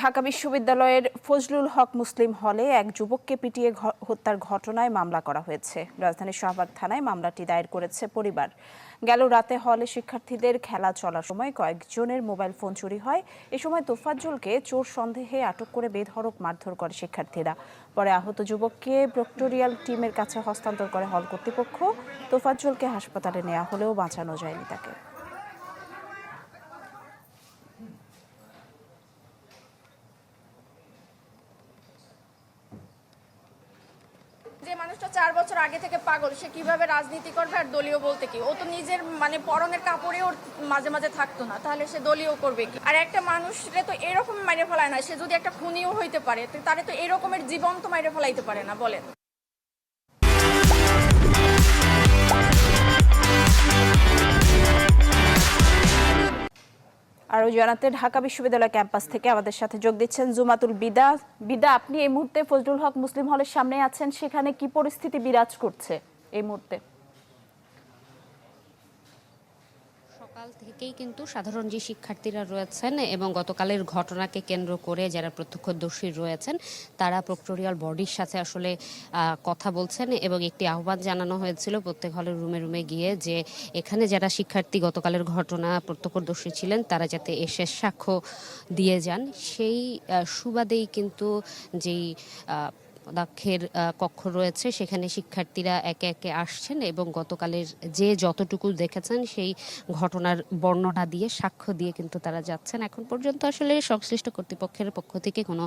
ঢাকা বিশ্ববিদ্যালয়ের ফজলুল হক মুসলিম হলে এক যুবককে পিটিয়ে হত্যার ঘটনায় মামলা করা হয়েছে। রাজধানীর শাহবাগ থানায় মামলাটি দায়ের করেছে পরিবার। গেল রাতে হলে শিক্ষার্থীদের খেলা চলার সময় কয়েকজনের মোবাইল ফোন চুরি হয়। এ সময় তোফাজ্জলকে চোর সন্দেহে আটক করে বেধড়ক মারধর করে শিক্ষার্থীরা। পরে আহত যুবককে প্রক্টোরিয়াল টিমের কাছে হস্তান্তর করে হল কর্তৃপক্ষ। তোফাজ্জলকে হাসপাতালে নেওয়া হলেও বাঁচানো যায়নি তাকে যে মানুষটা চার বছর আগে থেকে পাগল, সে কীভাবে রাজনীতি করবে আর দলীয় বলতে কি? ও তো নিজের মানে পরনের কাপড়ে ওর মাঝে মাঝে থাকতো না, তাহলে সে দলীয় করবে কি? আর একটা মানুষরে তো এরকম মাইরে ফেলায় না, সে যদি একটা খুনিও হইতে পারে তাহলে তো এরকমের জীবন তো মাইরে ফেলাইতে পারে না, বলেন। জানাতে ঢাকা বিশ্ববিদ্যালয় ক্যাম্পাস থেকে আমাদের সাথে যোগ দিচ্ছেন জুমাতুল বিদা। বিদা, আপনি এই মুহূর্তে ফজলুল হক মুসলিম হলের সামনে আছেন। সেখানে কি পরিস্থিতি বিরাজ করছে এই মুহূর্তে? থেকেই কিন্তু সাধারণ যে শিক্ষার্থীরা রয়েছেন এবং গতকালের ঘটনাকে কেন্দ্র করে যারা প্রত্যক্ষদর্শী রয়েছেন, তারা প্রক্টোরিয়াল বডির সাথে আসলে কথা বলছেন এবং একটি আহ্বান জানানো হয়েছিল প্রত্যেক হলের রুমে রুমে গিয়ে যে এখানে যারা শিক্ষার্থী গতকালের ঘটনা প্রত্যক্ষদর্শী ছিলেন, তারা যাতে এসে সাক্ষ্য দিয়ে যান। সেই সুবাদেই কিন্তু যেই আহ, কক্ষ রয়েছে। সেখানে শিক্ষার্থীরা একে একে আসছেন এবং গতকালের যে যতটুকু দেখেছেন সেই ঘটনার বর্ণনা দিয়ে সাক্ষ্য দিয়ে কিন্তু তারা যাচ্ছেন। এখন পর্যন্ত আসলে সংশ্লিষ্ট কর্তৃপক্ষের পক্ষ থেকে কোনো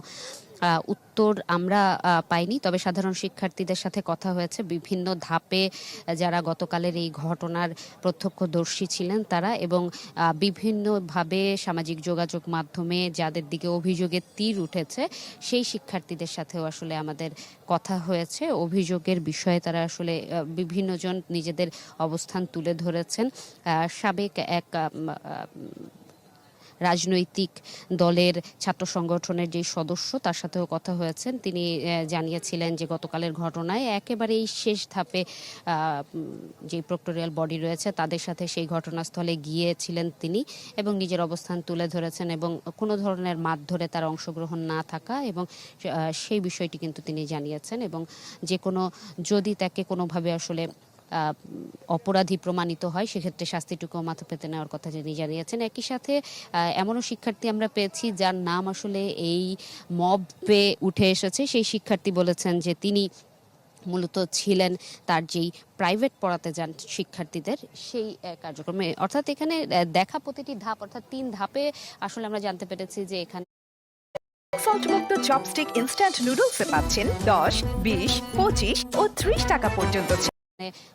উত্তর আমরা পাইনি। তবে সাধারণ শিক্ষার্থীদের সাথে কথা হয়েছে। বিভিন্ন ধাপে যারা গতকালের এই ঘটনার প্রত্যক্ষদর্শী ছিলেন তারা এবং বিভিন্নভাবে সামাজিক যোগাযোগ মাধ্যমে যাদের দিকে অভিযোগের তীর উঠেছে সেই শিক্ষার্থীদের সাথেও আসলে আমাদের কথা হয়েছে। অভিযোগের বিষয়ে তারা আসলে বিভিন্নজন নিজেদের অবস্থান তুলে ধরেছেন। সাবেক এক রাজনৈতিক দলের ছাত্র সংগঠনের যে সদস্য, তার সাথেও কথা হয়েছেন। তিনি জানিয়েছিলেন যে গতকালের ঘটনায় একেবারেই শেষ ধাপে যে প্রক্টোরিয়াল বডি রয়েছে, তাদের সাথে সেই ঘটনাস্থলে গিয়েছিলেন তিনি এবং নিজের অবস্থান তুলে ধরেছেন এবং কোনো ধরনের মাঠ ধরে তার অংশগ্রহণ না থাকা এবং সেই বিষয়টি কিন্তু তিনি জানিয়েছেন এবং যে কোনো, যদি তাকে কোনোভাবে আসলে অপরাধী প্রমাণিত হয়, সেক্ষেত্রে শাস্তিটুকু মাথা পেতে নেওয়ার কথা তিনি জানিয়েছেন। একই সাথে এমনও শিক্ষার্থী আমরা পেয়েছি যার নাম আসলে এই মবে উঠে এসেছে। সেই শিক্ষার্থী বলেছেন যে তিনি মূলত ছিলেন তার যেই প্রাইভেট পড়াতে যান শিক্ষার্থীদের সেই কার্যক্রমে। অর্থাৎ এখানে দেখা প্রতিটি ধাপ, অর্থাৎ তিন ধাপে আসলে আমরা জানতে পেরেছি যে এখানে সল্ট মুক্ত চপস্টিক ইনস্ট্যান্ট নুডলসে পাচ্ছেন দশ, বিশ, পঁচিশ ও ত্রিশ টাকা পর্যন্ত।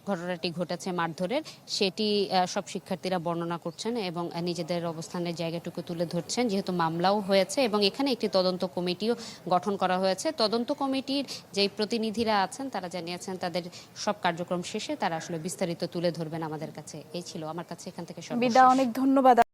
ঘটনাটি ঘটেছে মারধরের, সেটি সব শিক্ষার্থীরা বর্ণনা করছেন এবং নিজেদের অবস্থানের জায়গাটুকু তুলে ধরছেন। যেহেতু মামলাও হয়েছে এবং এখানে একটি তদন্ত কমিটিও গঠন করা হয়েছে। তদন্ত কমিটির যে প্রতিনিধিরা আছেন, তারা জানিয়েছেন তাদের সব কার্যক্রম শেষে তারা আসলে বিস্তারিত তুলে ধরবেন আমাদের কাছে। এই ছিল আমার কাছে এখান থেকে। বিদা অনেক ধন্যবাদ।